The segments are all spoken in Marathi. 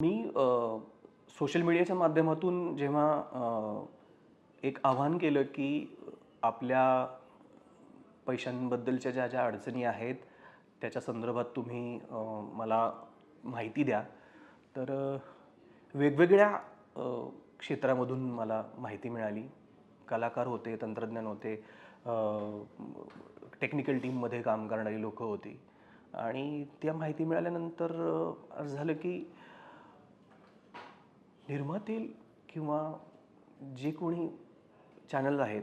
मी सोशल मीडियाच्या माध्यमातून जेव्हा एक आव्हान केलं की आपल्या पैशांबद्दलच्या ज्या ज्या अडचणी आहेत त्याच्या संदर्भात तुम्ही मला माहिती द्या. तर वेगवेगळ्या क्षेत्रामधून मला माहिती मिळाली. कलाकार होते तंत्रज्ञान होते टेक्निकल टीममध्ये काम करणारी लोकं होती. आणि त्या माहिती मिळाल्यानंतर असं झालं की निर्माते किंवा जे कोणी चॅनल आहेत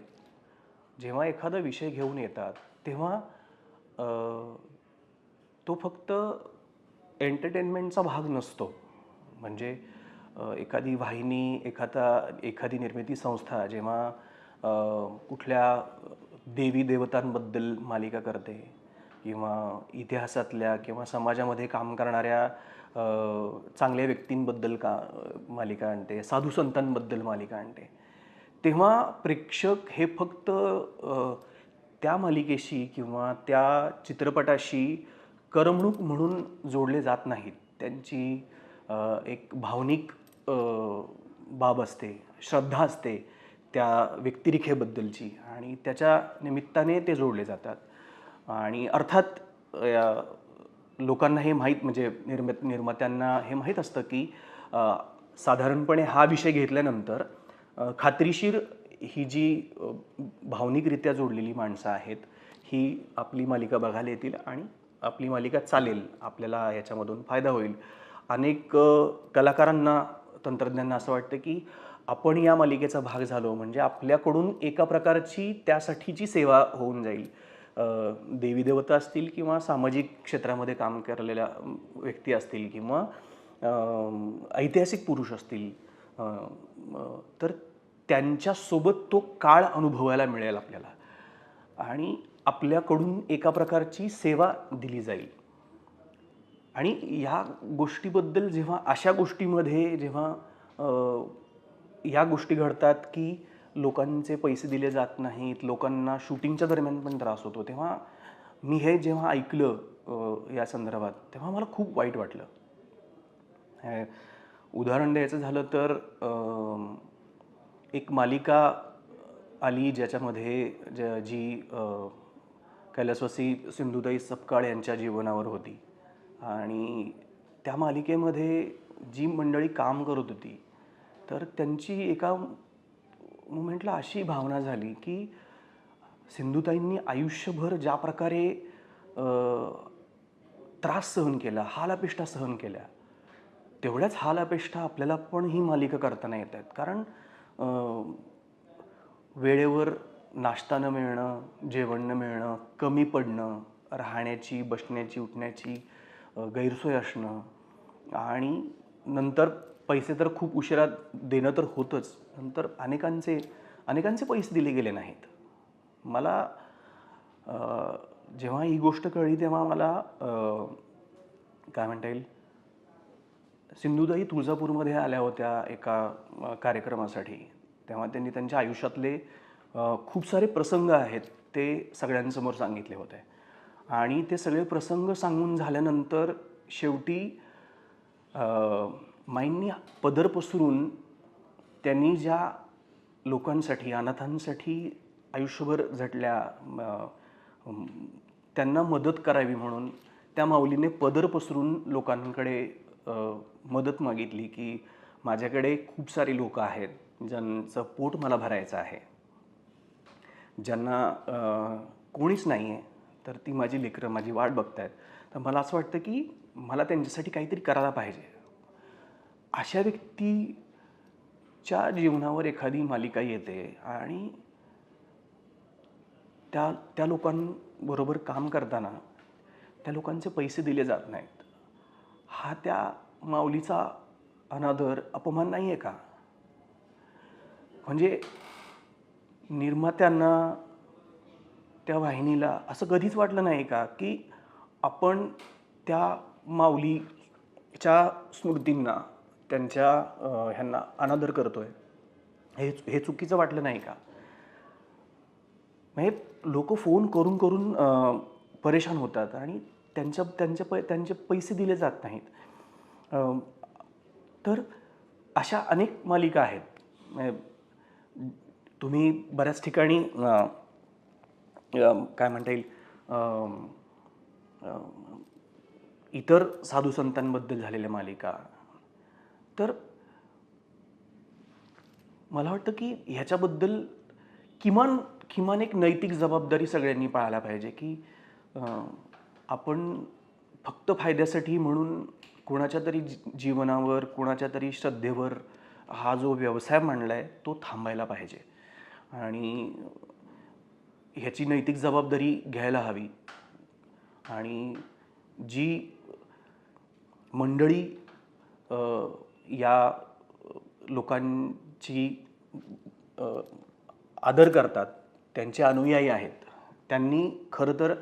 जेव्हा एखादा विषय घेऊन येतात तेव्हा तो फक्त एंटरटेनमेंटचा भाग नसतो. म्हणजे एखादी वाहिनी एखादा एखादी निर्मिती संस्था जेव्हा कुठल्या देवी देवतांबद्दल मालिका करते किंवा इतिहासातल्या किंवा समाजामध्ये काम करणाऱ्या चांगल्या व्यक्तींबद्दल का मालिका आणते साधू संतांबद्दल मालिका आणते. तेव्हा प्रेक्षक हे फक्त त्या मालिकेशी किंवा त्या चित्रपटाशी करमणूक म्हणून जोडले जात नाहीत. त्यांची एक भावनिक बाब असते श्रद्धा असते त्या व्यक्तिरेखेबद्दलची आणि त्याच्या निमित्ताने ते जोडले जातात. आणि अर्थात या लोकांना हे माहीत म्हणजे निर्म निर्मात्यांना हे माहीत असतं की साधारणपणे हा विषय घेतल्यानंतर खात्रीशीर ही जी भावनिकरित्या जोडलेली माणसं आहेत ही आपली मालिका बघायला येतील आणि आपली मालिका चालेल आपल्याला याच्यामधून फायदा होईल. अनेक कलाकारांना तंत्रज्ञांना असं वाटतं की आपण या मालिकेचा भाग झालो म्हणजे आपल्याकडून एका प्रकारची त्यासाठीची सेवा होऊन जाईल. देवीदेवता असतील किंवा सामाजिक क्षेत्रामध्ये काम करलेल्या व्यक्ती असतील किंवा ऐतिहासिक पुरुष असतील तर त्यांच्यासोबत तो काळ अनुभवायला मिळेल आपल्याला. आणि आपल्याकडून एका प्रकारची सेवा दिली जाईल. आणि ह्या गोष्टीबद्दल जेव्हा अशा गोष्टीमध्ये जेव्हा या गोष्टी घडतात की लोकांचे पैसे दिले जात नाहीत लोकांना शूटिंगच्या दरम्यान पण त्रास होतो. तेव्हा मी हे जेव्हा ऐकलं या संदर्भात तेव्हा मला खूप वाईट वाटलं. उदाहरण द्यायचं झालं तर एक मालिका आली ज्याच्यामध्ये ज्या जी कैलासवासी सिंधुताई सपकाळ यांच्या जीवनावर होती. आणि त्या मालिकेमध्ये जी मंडळी काम करत होती तर त्यांची एका मुमेंटला अशी भावना झाली की सिंधुताईंनी आयुष्यभर ज्या प्रकारे त्रास सहन केला हालापेष्टा सहन केल्या तेवढ्याच हालापेष्टा आपल्याला पण ही मालिका करताना येत आहेत. कारण वेळेवर नाश्ता न मिळणं जेवण न मिळणं कमी पडणं राहण्याची बसण्याची उठण्याची गैरसोय असणं आणि नंतर पैसे तर खूप उशिरा देणं तर होतंच. नंतर अनेकांचे अनेकांचे पैसे दिले गेले नाहीत. मला जेव्हा ही गोष्ट कळली तेव्हा मला काय म्हणता येईल? सिंधुदाई तुळजापूरमध्ये आल्या होत्या एका कार्यक्रमासाठी. तेव्हा त्यांनी त्यांच्या आयुष्यातले खूप सारे प्रसंग आहेत ते सगळ्यांसमोर सांगितले होते. आणि ते सगळे प्रसंग सांगून झाल्यानंतर शेवटी माईंनी पदर पसरून त्यांनी ज्या लोकांसाठी अनाथांसाठी आयुष्यभर झटल्या त्यांना मदत करावी म्हणून त्या माऊलीने पदर पसरून लोकांकडे मदत मागितली की माझ्याकडे खूप सारी लोकं आहेत ज्यांचं पोट मला भरायचं आहे. ज्यांना कोणीच नाही आहे तर ती माझी लेकरं माझी वाट बघत आहेत तर मला असं वाटतं की मला त्यांच्यासाठी काहीतरी करायला पाहिजे. अशा व्यक्तीच्या जीवनावर एखादी मालिका येते आणि त्या त्या लोकांबरोबर काम करताना त्या लोकांचे पैसे दिले जात नाहीत. हा त्या माऊलीचा अनादर अपमान नाही आहे का? म्हणजे निर्मात्यांना त्या वाहिनीला असं कधीच वाटलं नाही का की आपण त्या माऊलीच्या स्मृतींना त्यांच्या ह्यांना अनादर करतो आहे हे हे चुकीचं वाटलं नाही का? म्हणजे लोक फोन करून करून परेशान होतात आणि त्यांच्या त्यांच्या पै त्यांचे पैसे दिले जात नाहीत. तर अशा अनेक मालिका आहेत. म्हणजे तुम्ही बऱ्याच ठिकाणी काय म्हणता येईल इतर साधू संतांबद्दल झालेल्या मालिका तर मला वाटतं की ह्याच्याबद्दल किमान किमान एक नैतिक जबाबदारी सगळ्यांनी पाळायला पाहिजे की आपण फक्त फायद्यासाठी म्हणून कोणाच्या तरी जीवनावर कोणाच्या तरी श्रद्धेवर हा जो व्यवसाय मांडला आहे तो थांबायला पाहिजे. आणि ह्याची नैतिक जबाबदारी घ्यायला हवी. आणि जी मंडळी या लोकांची आदर करतात त्यांचे अनुयायी आहेत त्यांनी खरं तर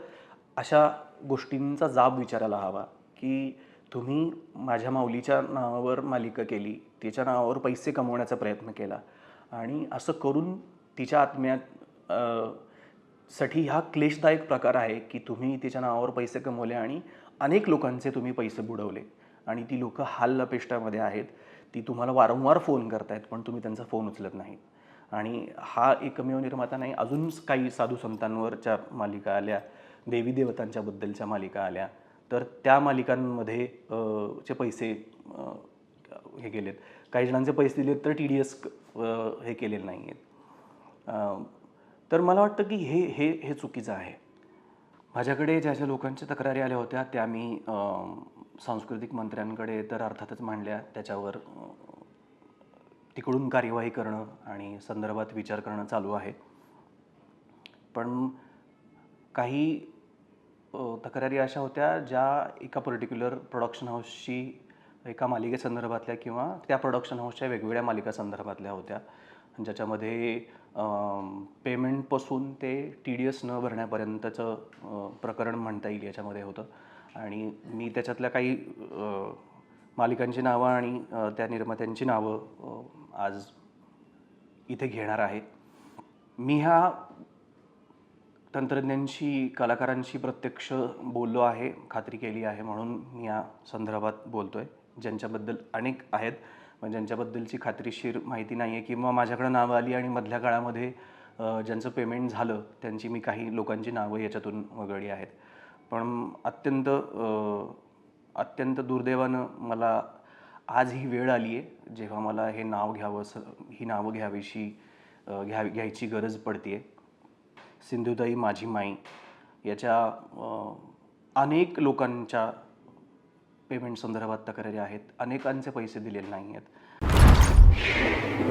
अशा गोष्टींचा जाब विचारायला हवा की तुम्ही माझ्या माऊलीच्या नावावर मालिका केली तिच्या नावावर पैसे कमवण्याचा प्रयत्न केला आणि असं करून तिच्या आत्म्यात साठी हा क्लेशदायक प्रकार आहे की तुम्ही तिच्या नावावर पैसे कमवले आणि अनेक लोकांचे तुम्ही पैसे बुडवले. आणि ती लोकं हाल अपेष्टामध्ये आहेत. ती तुम्हाला वारंवार फोन करतायत पण तुम्ही त्यांचा फोन उचलत नाहीत. आणि हा एकमेव निर्माता नाही अजून काही साधू संतांवरच्या मालिका आल्या देवी देवतांच्याबद्दलच्या मालिका आल्या. तर त्या मालिकांमध्ये चे पैसे हे केलेत. काही जणांचे पैसे दिलेत तर टी डी एस हे केलेले नाही आहेत तर मला वाटतं की हे हे हे चुकीचं आहे. माझ्याकडे ज्या ज्या लोकांच्या तक्रारी आल्या होत्या त्या मी सांस्कृतिक मंत्र्यांकडे तर अर्थातच मांडल्या. त्याच्यावर तिकडून कार्यवाही करणं आणि संदर्भात विचार करणं चालू आहे. पण काही अ, तक्रारी अशा होत्या ज्या एका पर्टिक्युलर प्रोडक्शन हाऊसची एका मालिकेसंदर्भातल्या किंवा त्या प्रोडक्शन हाऊसच्या वेगवेगळ्या मालिकासंदर्भातल्या होत्या. ज्याच्यामध्ये पेमेंटपासून ते टी डी एस न भरण्यापर्यंतचं प्रकरण म्हणता येईल याच्यामध्ये होतं. आणि मी त्याच्यातल्या काही मालिकांची नावं आणि त्या निर्मात्यांची नावं आज इथे घेणार आहे. मी ह्या तंत्रज्ञांशी कलाकारांशी प्रत्यक्ष बोललो आहे खात्री केली आहे म्हणून मी या संदर्भात बोलतो आहे ज्यांच्याबद्दल अनेक आहेत. ज्यांच्याबद्दलची खात्रीशीर माहिती नाही आहे किंवा माझ्याकडं नावं आली आणि मधल्या काळामध्ये ज्यांचं पेमेंट झालं त्यांची मी काही लोकांची नावं याच्यातून वगळली आहेत. पण अत्यंत अत्यंत दुर्दैवानं मला आज ही वेळ आली आहे जेव्हा मला हे नाव घ्यावं ही नावं घ्यावीशी घ्या घ्यायची गरज पडते सिंधुताई माझी माई याच्या अनेक लोकांच्या पेमेंट संदर्भात तक्रारी आहेत. अनेकांचे पैसे दिलेले नाही आहेत